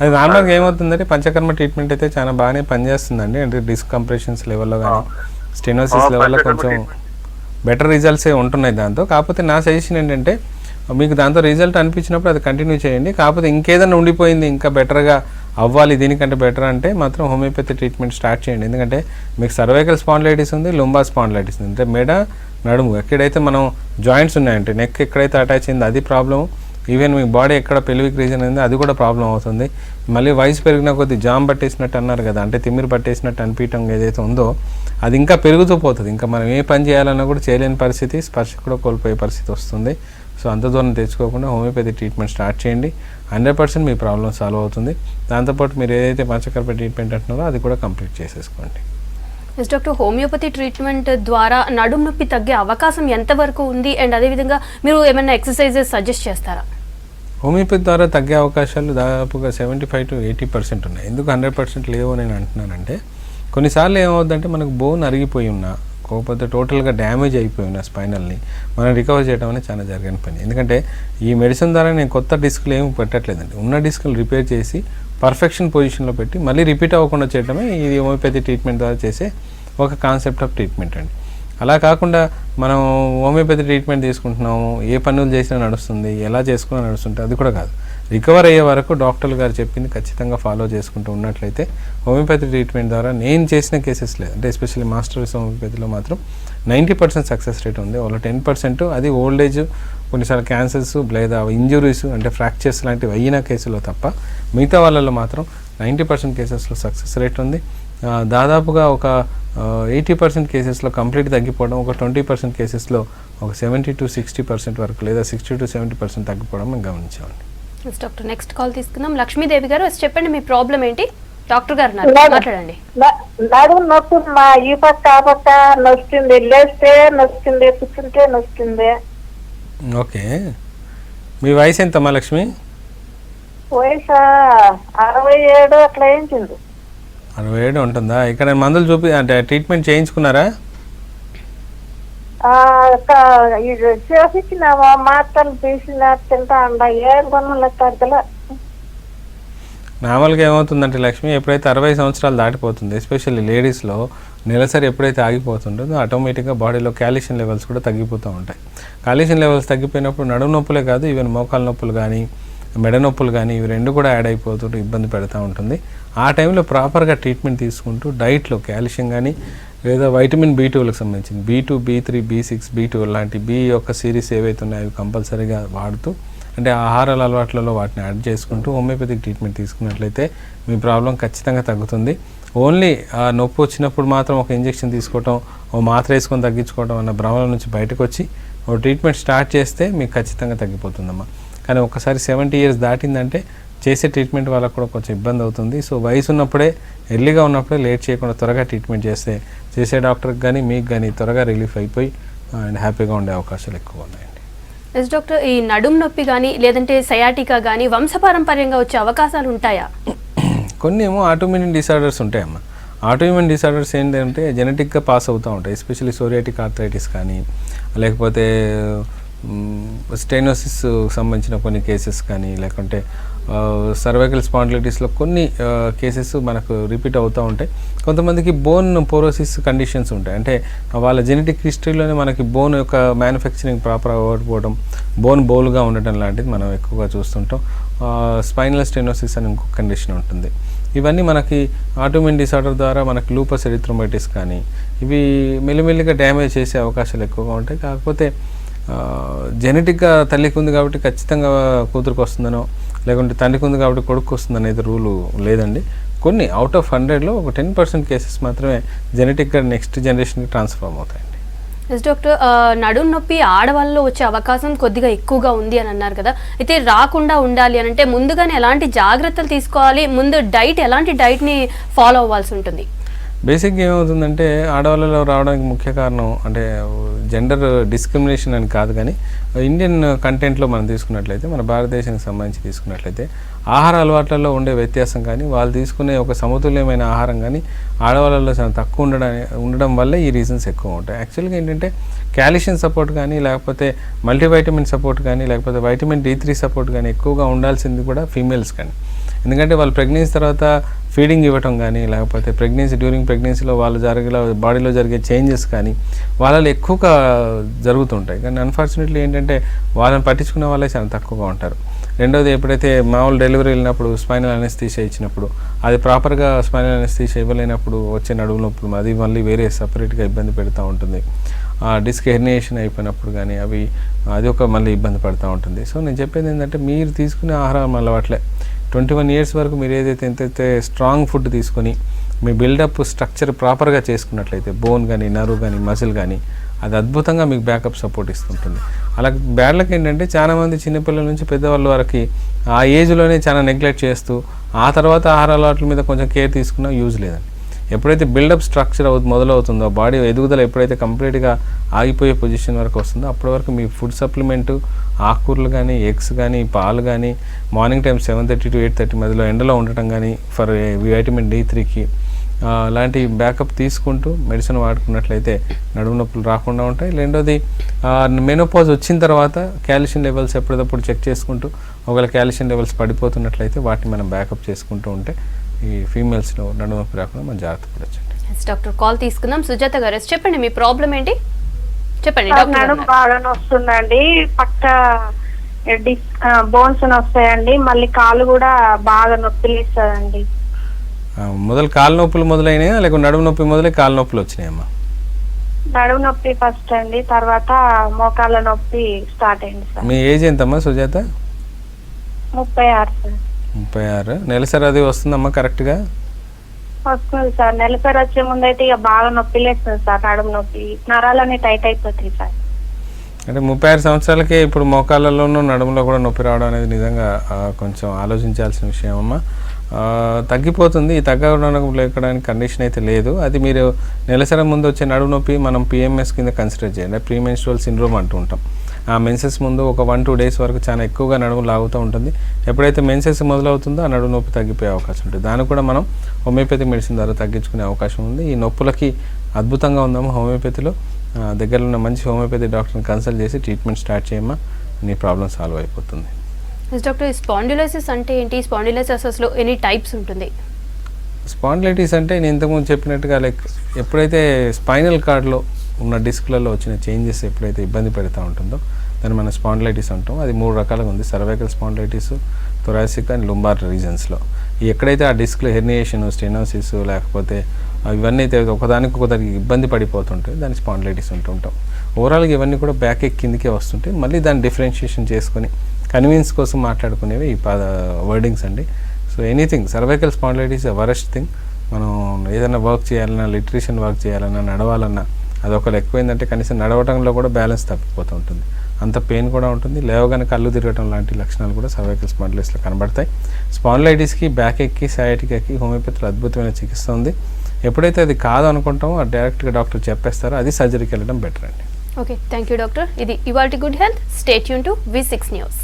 అది నార్మల్గా ఏమవుతుందంటే పంచకర్మ ట్రీట్మెంట్ అయితే చాలా బాగానే పనిచేస్తుందండి అంటే డిస్క్ కంప్రెషన్స్ లెవెల్లో కానీ స్టెనోసిస్ లెవెల్లో కొంచెం. బెటర్ రిజల్ట్సే ఉంటున్నాయి దాంతో. కాకపోతే నా సజెషన్ ఏంటంటే మీకు దాంతో రిజల్ట్ అనిపించినప్పుడు అది కంటిన్యూ చేయండి. కాకపోతే ఇంకేదైనా ఉండిపోయింది ఇంకా బెటర్గా అవ్వాలి దీనికంటే బెటర్ అంటే మాత్రం హోమియోపతి ట్రీట్మెంట్ స్టార్ట్ చేయండి. ఎందుకంటే మీకు సర్వైకల్ స్పాండ్లైటిస్ ఉంది లుంబా స్పాండ్లైటిస్ ఉంది. అంటే మెడ నడుము ఎక్కడైతే మనం జాయింట్స్ ఉన్నాయంటే నెక్ ఎక్కడైతే అటాచ్ అయిందో అది ప్రాబ్లం ఈవెన్ మీ బాడీ ఎక్కడ పెలివిక్ రీజన్ ఉంది అది కూడా ప్రాబ్లం అవుతుంది. మళ్ళీ వయసు పెరిగిన కొద్ది జామ్ పట్టేసినట్టు అన్నారు కదా అంటే తిమ్మిరి పట్టేసినట్టు అనిపించడం ఏదైతే ఉందో అది ఇంకా పెరుగుతూ పోతుంది. ఇంకా మనం ఏ పని చేయాలన్నా కూడా చేయలేని పరిస్థితి స్పర్శ కూడా కోల్పోయే పరిస్థితి వస్తుంది. సో అంత దూరం తెచ్చుకోకుండా హోమియోపతి ట్రీట్మెంట్ స్టార్ట్ చేయండి. హండ్రెడ్ పర్సెంట్ మీ ప్రాబ్లం సాల్వ్ అవుతుంది. దాంతోపాటు మీరు ఏదైతే పంచకర్ప ట్రీట్మెంట్ అంటున్నారో అది కూడా కంప్లీట్ చేసేసుకోండి. ఎస్ డాక్టర్ హోమియోపతి ట్రీట్మెంట్ ద్వారా నడుము నొప్పి తగ్గే అవకాశం ఎంతవరకు ఉంది? అండ్ అదేవిధంగా మీరు ఏమైనా ఎక్సర్సైజెస్ సజెస్ట్ చేస్తారా? హోమియోపతి ద్వారా తగ్గే అవకాశాలు దాదాపుగా seventy five to eighty percent ఉన్నాయి. ఎందుకు హండ్రెడ్ పర్సెంట్ లేవు నేను అంటున్నానంటే కొన్నిసార్లు ఏమవుద్దంటే మనకు బోన్ అరిగిపోయి ఉన్నా కాకపోతే టోటల్గా డ్యామేజ్ అయిపోయి ఉన్న స్పైనల్ని మనం రికవర్ చేయడం అనేది చాలా జరగని పని. ఎందుకంటే ఈ మెడిసిన్ ద్వారా నేను కొత్త డిస్క్లు ఏమి పెట్టట్లేదండి. ఉన్న డిస్క్లు రిపేర్ చేసి పర్ఫెక్షన్ పొజిషన్లో పెట్టి మళ్ళీ రిపీట్ అవ్వకుండా చేయడమే ఇది హోమియోపతి ట్రీట్మెంట్ ద్వారా చేసే ఒక కాన్సెప్ట్ ఆఫ్ ట్రీట్మెంట్ అండి. అలా కాకుండా మనం హోమియోపతి ట్రీట్మెంట్ తీసుకుంటున్నాము ఏ పనులు చేసినా నడుస్తుంది ఎలా చేసుకున్నా నడుస్తుంటే అది కూడా కాదు. రికవర్ అయ్యే వరకు డాక్టర్లు గారు చెప్పింది ఖచ్చితంగా ఫాలో చేసుకుంటూ ఉన్నట్లయితే హోమియోపతి ట్రీట్మెంట్ ద్వారా నేను చేసిన కేసెస్ లేదు అంటే ఎస్పెషల్లీ మాస్టర్స్ హోమియోపతిలో మాత్రం నైంటీ పర్సెంట్ సక్సెస్ రేట్ ఉంది. వాళ్ళ టెన్ పర్సెంట్ అది ఓల్డ్ ఏజ్ కొన్నిసార్లు క్యాన్సర్స్ లేదా ఇంజురీస్ అంటే ఫ్రాక్చర్స్ లాంటివి అయిన కేసులో తప్ప మిగతా వాళ్ళలో మాత్రం నైంటీ పర్సెంట్ కేసెస్లో సక్సెస్ రేట్ ఉంది. దాదాపుగా ఒక ఎయిటీ పర్సెంట్ కేసెస్లో కంప్లీట్ తగ్గిపోవడం ఒక ట్వంటీ పర్సెంట్ కేసెస్లో ఒక సెవెంటీ టు సిక్స్టీ పర్సెంట్ వరకు లేదా సిక్స్టీ టు సెవెంటీ పర్సెంట్ తగ్గిపోవడం మేము గమనించామండి. డాక్టర్ నెక్స్ట్ కాల్ తీసుకుందాం. లక్ష్మీదేవి గారు చెప్పండి మీ ప్రాబ్లం ఏంటి? డాక్టర్ గారు. మాట్లాడండి. నడుము నొప్పి మా ఈ పక్క ఆ పక్క నొస్తుంది. లేస్తే నొస్తుంది కూర్చుంటే నొస్తుంది. ఓకే. మీ వయసు ఎంతమ్మా లక్ష్మి? వయసు? అరవై ఏడు అట్లా ఏంచింది అరవై ఏడు ఉంటుందా? ఇక్కడ మందులు చూపి అంటే ట్రీట్మెంట్ చేయించుకున్నారా? చేసిచ్చినావా తీసిన తింటా అండ ఏం నార్మల్గా ఏమవుతుందంటే లక్ష్మి ఎప్పుడైతే అరవై సంవత్సరాలు దాటిపోతుంది ఎస్పెషల్లీ లేడీస్లో నెలసరి ఎప్పుడైతే ఆగిపోతుంటుందో ఆటోమేటిక్గా బాడీలో క్యాల్షియం లెవెల్స్ కూడా తగ్గిపోతూ ఉంటాయి. క్యాల్షియం లెవెల్స్ తగ్గిపోయినప్పుడు నడుము నొప్పులే కాదు ఈవెన్ మోకాల నొప్పులు కానీ మెడ నొప్పులు కానీ ఇవి రెండు కూడా యాడ్ అయిపోతుంటే ఇబ్బంది పెడతా ఉంటుంది. ఆ టైంలో ప్రాపర్గా ట్రీట్మెంట్ తీసుకుంటూ డైట్లో క్యాల్షియం కానీ లేదా వైటమిన్ బీ టూలకు సంబంధించింది. B two B three B six B two లాంటి బీ యొక్క సిరీస్ ఏవైతే ఉన్నాయో అవి కంపల్సరీగా వాడుతూ అంటే ఆహారాల అలవాట్లలో వాటిని యాడ్ చేసుకుంటూ హోమియోపతిక్ ట్రీట్మెంట్ తీసుకున్నట్లయితే మీ ప్రాబ్లం ఖచ్చితంగా తగ్గుతుంది. ఓన్లీ ఆ నొప్పి వచ్చినప్పుడు మాత్రం ఒక ఇంజెక్షన్ తీసుకోవటం ఓ మాత్ర వేసుకొని తగ్గించుకోవడం అన్న భ్రమల నుంచి బయటకు వచ్చి ఓ ట్రీట్మెంట్ స్టార్ట్ చేస్తే మీకు ఖచ్చితంగా తగ్గిపోతుందమ్మా. కానీ ఒకసారి సెవెంటీ ఇయర్స్ దాటిందంటే చేసే ట్రీట్మెంట్ వాళ్ళకు కూడా కొంచెం ఇబ్బంది అవుతుంది. సో వయసు ఉన్నప్పుడే ఎర్లీగా ఉన్నప్పుడే లేట్ చేయకుండా త్వరగా ట్రీట్మెంట్ చేస్తే చేసే డాక్టర్కి కానీ మీకు కానీ త్వరగా రిలీఫ్ అయిపోయి అండ్ హ్యాపీగా ఉండే అవకాశాలు ఎక్కువ ఉన్నాయండి. ఎస్ డాక్టర్ ఈ నడుం నొప్పి కానీ లేదంటే సయాటికా కానీ వంశపారంపర్యంగా వచ్చే అవకాశాలు ఉంటాయా? కొన్ని ఏమో ఆటోమిన్ డిసార్డర్స్ ఉంటాయమ్మా ఆటోమిన్ డిసార్డర్స్ ఏంటంటే జెనెటిక్గా పాస్ అవుతూ ఉంటాయి. ఎస్పెషల్లీ సోరియాటిక్ ఆర్థరైటిస్ కానీ లేకపోతే స్టెనోసిస్ సంబంధించిన కొన్ని కేసెస్ కానీ లేకుంటే సర్వైకల్ స్పాండిలైటిస్లో కొన్ని కేసెస్ మనకు రిపీట్ అవుతూ ఉంటాయి. కొంతమందికి బోన్ పోరోసిస్ కండిషన్స్ ఉంటాయి. అంటే వాళ్ళ జెనెటిక్ హిస్టరీలోనే మనకి బోన్ యొక్క మ్యానుఫ్యాక్చరింగ్ ప్రాపర్ అవ్వకపోవడం బోన్ బౌల్గా ఉండటం లాంటిది మనం ఎక్కువగా చూస్తుంటాం. స్పైనల్ స్టెనోసిస్ అని ఇంకొక కండిషన్ ఉంటుంది. ఇవన్నీ మనకి ఆటోమిన్ డిసార్డర్ ద్వారా మనకి లూపస్ ఎరిథ్రోమైటిస్ కానీ ఇవి మెల్లిమెల్లిగా డ్యామేజ్ చేసే అవకాశాలు ఎక్కువగా ఉంటాయి. కాకపోతే జెనెటిక్గా తల్లికి ఉంది కాబట్టి ఖచ్చితంగా కూతురికి వస్తుందనో లేకుంటే తండ్రికి ఉంది కాబట్టి కొడుకు వస్తుంది అనేది రూలు లేదండి. కొన్ని అవుట్ ఆఫ్ హండ్రెడ్లో ఒక టెన్ పర్సెంట్ కేసెస్ మాత్రమే జెనెటిక్గా నెక్స్ట్ జనరేషన్కి ట్రాన్స్ఫార్మ్ అవుతాయండి. ఎస్ డాక్టర్ నడుం నొప్పి ఆడవాళ్ళలో వచ్చే అవకాశం కొద్దిగా ఎక్కువగా ఉంది అని అన్నారు కదా. అయితే రాకుండా ఉండాలి అని అంటే ముందుగానే ఎలాంటి జాగ్రత్తలు తీసుకోవాలి ముందు డైట్ ఎలాంటి డైట్ని ఫాలో అవ్వాల్సి ఉంటుంది? బేసిక్గా ఏమవుతుందంటే ఆడవాళ్ళలో రావడానికి ముఖ్య కారణం అంటే జెండర్ డిస్క్రిమినేషన్ అని కాదు కానీ ఇండియన్ కంటెంట్లో మనం తీసుకున్నట్లయితే మన భారతదేశానికి సంబంధించి తీసుకున్నట్లయితే ఆహార అలవాట్లలో ఉండే వ్యత్యాసం కానీ వాళ్ళు తీసుకునే ఒక సమతుల్యమైన ఆహారం కానీ ఆడవాళ్ళలో చాలా తక్కువ ఉండడం ఉండడం వల్ల ఈ రీజన్స్ ఎక్కువ ఉంటాయి. యాక్చువల్గా ఏంటంటే కాల్షియం సపోర్ట్ కానీ లేకపోతే మల్టీవైటమిన్ సపోర్ట్ కానీ లేకపోతే వైటమిన్ డి త్రీ సపోర్ట్ కానీ ఎక్కువగా ఉండాల్సింది కూడా ఫీమేల్స్ కానీ ఎందుకంటే వాళ్ళు ప్రెగ్నెన్సీ తర్వాత ఫీడింగ్ ఇవ్వటం కానీ లేకపోతే ప్రెగ్నెన్సీ డ్యూరింగ్ ప్రెగ్నెన్సీలో వాళ్ళు జరిగే బాడీలో జరిగే చేంజెస్ కానీ వాళ్ళలో ఎక్కువగా జరుగుతుంటాయి. కానీ అన్ఫార్చునేట్లీ ఏంటంటే వాళ్ళని పట్టించుకునే వాళ్ళే చాలా తక్కువగా ఉంటారు. రెండోది ఎప్పుడైతే మామూలు డెలివరీ వెళ్ళినప్పుడు స్పైనల్ అనెస్థీషియా ఇచ్చినప్పుడు అది ప్రాపర్గా స్పైనల్ అనెస్థీషియా ఇవ్వలేనప్పుడు వచ్చే నడుము నొప్పులు అది మళ్ళీ వేరే సపరేట్గా ఇబ్బంది పెడతా ఉంటుంది. డిస్క్ హెర్నియేషన్ అయిపోయినప్పుడు కానీ అవి అది ఒక మళ్ళీ ఇబ్బంది పడుతూ ఉంటుంది. సో నేను చెప్పేది ఏంటంటే మీరు తీసుకునే ఆహారం అలవాట్లే. ట్వంటీ వన్ ఇయర్స్ వరకు మీరు ఏదైతే ఎంతైతే స్ట్రాంగ్ ఫుడ్ తీసుకొని మీ బిల్డప్ స్ట్రక్చర్ ప్రాపర్గా చేసుకున్నట్లయితే బోన్ కానీ నరు కానీ మసిల్ కానీ అది అద్భుతంగా మీకు బ్యాకప్ సపోర్ట్ ఇస్తుంటుంది. అలా బ్యాడ్లకి ఏంటంటే చాలామంది చిన్నపిల్లల నుంచి పెద్దవాళ్ళ వరకు ఆ ఏజ్లోనే చాలా నెగ్లెక్ట్ చేస్తూ ఆ తర్వాత ఆహార అలవాట్ల మీద కొంచెం కేర్ తీసుకున్నా యూజ్ లేదండి. ఎప్పుడైతే బిల్డప్ స్ట్రక్చర్ అవు మొదలవుతుందో బాడీ ఎదుగుదల ఎప్పుడైతే కంప్లీట్గా ఆగిపోయే పొజిషన్ వరకు వస్తుందో అప్పటి వరకు మీ ఫుడ్ సప్లిమెంటు ఆకుకూరలు కానీ ఎగ్స్ కానీ పాలు కానీ morning time seven thirty to eight thirty మధ్యలో ఎండలో ఉండటం కానీ ఫర్ వైటమిన్ డి త్రీకి లాంటి బ్యాకప్ తీసుకుంటూ మెడిసిన్ వాడుకున్నట్లయితే నడుము నొప్పులు రాకుండా ఉంటాయి. రెండోది మెనోపాజ్ వచ్చిన తర్వాత క్యాల్షియం లెవెల్స్ ఎప్పటికప్పుడు చెక్ చేసుకుంటూ ఒకవేళ క్యాల్షియం లెవెల్స్ పడిపోతున్నట్లయితే వాటిని మనం బ్యాకప్ చేసుకుంటూ ఉంటే ఈ ఫీమేల్స్లో నడుము నొప్పి రాకుండా మనం జాగ్రత్త పడచ్చండి. డాక్టర్ కాల్ తీసుకుందాం. సుజాత గారు చెప్పండి మీ ప్రాబ్లం ఏంటి? చెప్పండి నడుము. బాగా నొస్తుందండి. పక్క బోన్స్ వస్తాయండి మళ్ళీ కాలు కూడా బాగా నొప్పి లేస్తుందండి ఆ, మొదలు కాలు నొప్పులు మొదలైనాయా? లేకుంటే నడుము నొప్పి మొదలై కాలు నొప్పులు వచ్చినాయమ్మా? నడుము నొప్పి ఫస్ట్ అండి. తర్వాత మోకాళ్ళ నొప్పి స్టార్ట్ అయింది సార్ మీ ఏజ్ ఎంతమ్మా సుజాత? ముప్పై ఆరు సార్ ముప్పై ఆరు. నెలసరి అది వస్తుందమ్మా కరెక్ట్గా? వస్తుంది సార్. నెలసరి వచ్చే ముందు అయితే ఇక బాగా నొప్పి లేస్తుంది సార్ నడుము నొప్పి. నరాలన్నీ టైట్ అయిపోతాయి సార్. అంటే ముప్పై ఆరు సంవత్సరాలకే ఇప్పుడు మోకాళ్ళలోనూ నడుములో కూడా నొప్పి రావడం అనేది నిజంగా కొంచెం ఆలోచించాల్సిన విషయం అమ్మా తగ్గిపోతుంది. ఈ తగ్గడానికి లేకడానికి కండిషన్ అయితే లేదు. అది మీరు నెలసరి ముందు వచ్చే నడుము నొప్పి మనం పిఎంఎస్ కింద కన్సిడర్ చేయండి. ప్రీ మెన్స్ట్రువల్ సిండ్రోమ్ అంటూ ఉంటాం. ఆ మెన్సెస్ ముందు ఒక వన్ టూ డేస్ వరకు చాలా ఎక్కువగా నడుము లాగుతూ ఉంటుంది. ఎప్పుడైతే మెన్సెస్ మొదలవుతుందో ఆ నడుము నొప్పి తగ్గిపోయే అవకాశం ఉంటుంది. దాన్ని కూడా మనం హోమియోపతి మెడిసిన్ ద్వారా తగ్గించుకునే అవకాశం ఉంది. ఈ నొప్పులకి అద్భుతంగా ఉందాము హోమియోపతిలో. దగ్గరలో ఉన్న మంచి హోమియోపతి డాక్టర్ని కన్సల్ట్ చేసి ట్రీట్మెంట్ స్టార్ట్ చేయమ్మా. నీ ప్రాబ్లం సాల్వ్ అయిపోతుంది. డాక్టర్ స్పాండిలైసిస్ అంటే ఏంటి? స్పాండిలైసిస్లో ఎనీ టైప్స్ ఉంటుంది? స్పాండిలైటిస్ అంటే నేను ఇంతకుముందు చెప్పినట్టుగా లైక్ ఎప్పుడైతే స్పైనల్ కార్డ్లో ఉన్న డిస్క్లలో వచ్చిన చేంజెస్ ఎప్పుడైతే ఇబ్బంది పెడతా ఉంటుందో దాన్ని మనం స్పాండిలైటిస్ అంటాం. అది మూడు రకాలుగా ఉంది. Cervical spondylitis thoracic and lumbar రీజన్స్లో. ఎక్కడైతే ఆ డిస్క్లో హెర్నియేషన్ స్టెనోసిస్ లేకపోతే ఇవన్నీ అయితే ఒకదానికి ఒకదానికి ఇబ్బంది పడిపోతుంటాయి దాని స్పాండిలైటిస్ ఉంటుంటాం ఓవరాల్గా ఇవన్నీ కూడా బ్యాక్ ఎక్ కిందకే వస్తుంటాయి మళ్ళీ దాన్ని డిఫరెన్షియేషన్ చేసుకొని కన్వీన్స్ కోసం మాట్లాడుకునేవి ఈ పద వర్డింగ్స్ అండి. So anything cervical spondylitis worst thing. మనం ఏదైనా వర్క్ చేయాలన్నా లిటరేషన్ వర్క్ చేయాలన్నా నడవాలన్నా అది ఒకరు ఎక్కువైందంటే కనీసం నడవటంలో కూడా బ్యాలెన్స్ తప్పిపోతూ ఉంటుంది. అంత పెయిన్ కూడా ఉంటుంది. లేవగానే కళ్ళు తిరగటం లాంటి లక్షణాలు కూడా సర్వైకల్ స్పాండిలైటిస్లో కనబడతాయి. స్పాండిలైటిస్కి బ్యాక్ ఎక్కి సయాటికాకి హోమియోపతిలో అద్భుతమైన చికిత్స ఉంది. ఎప్పుడైతే అది కాదు అనుకుంటామో ఆ డైరెక్ట్గా డాక్టర్ చెప్పేస్తారో అది సర్జరీకి వెళ్ళడం బెటర్ అండి. Okay thank you doctor. ఇది ఇవాటి good health. Stay tune to V six news.